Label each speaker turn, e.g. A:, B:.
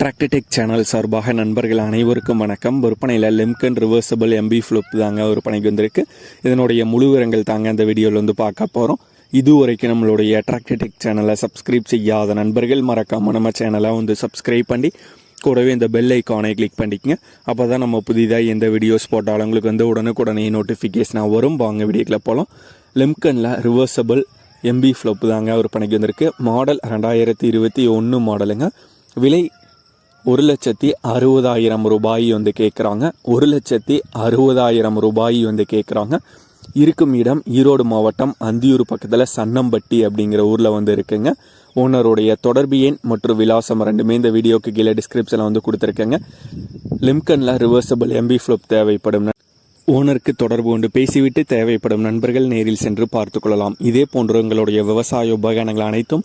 A: Tractor Tech channel சார்பாக நண்பர்கள் அனைவருக்கும் வணக்கம். விற்பனையில் லிம்கன் ரிவர்சபிள் எம்பி ஃப்ளிப் தாங்க விற்பனைக்கு வந்திருக்கு. இதனுடைய முழு விவரங்கள் தாங்க இந்த வீடியோவில் வந்து பார்க்க போகிறோம் இதுவரைக்கும் நம்மளுடைய டிராக்டர்டெக் சேனலை சப்ஸ்கிரைப் செய்யாத நண்பர்கள் மறக்காமல் நம்ம சேனலை வந்து சப்ஸ்கிரைப் பண்ணி கூடவே இந்த பெல் ஐக்கானை கிளிக் பண்ணிக்கங்க. அப்போ தான் நம்ம புதிதாக எந்த வீடியோஸ் போட்டாலும் உங்களுக்கு வந்து உடனுக்குடனே நோட்டிஃபிகேஷனாக வரும். வாங்க வீடியோக்கில் போகலாம் லிம்கனில் ரிவர்சபிள் எம்பி ஃப்ளப் தாங்க விற்பனைக்கு வந்திருக்கு. மாடல் ரெண்டாயிரத்தி இருபத்தி ஒன்று மாடலுங்க விலை ஒரு லட்சத்தி அறுபதாயிரம் ரூபாய் வந்து கேட்குறாங்க ஒரு லட்சத்தி அறுபதாயிரம் ரூபாய் வந்து கேட்குறாங்க இருக்கும் இடம் ஈரோடு மாவட்டம் அந்தியூர் பக்கத்தில் சன்னம்பட்டி அப்படிங்கிற ஊரில் வந்து இருக்குங்க. ஓனருடைய தொடர்பு எண் மற்றும் விலாசம் ரெண்டுமே இந்த வீடியோக்கு கீழே டிஸ்கிரிப்ஷனில் வந்து கொடுத்துருக்கேங்க. லிம்கனில் ரிவர்சபிள் எம்பி ஃப்ளப் தேவைப்படும் ஓனருக்கு தொடர்பு கொண்டு பேசிவிட்டு தேவைப்படும் நண்பர்கள் நேரில் சென்று பார்த்து கொள்ளலாம். இதே போன்ற உங்களுடைய விவசாய உபகரணங்கள் அனைத்தும்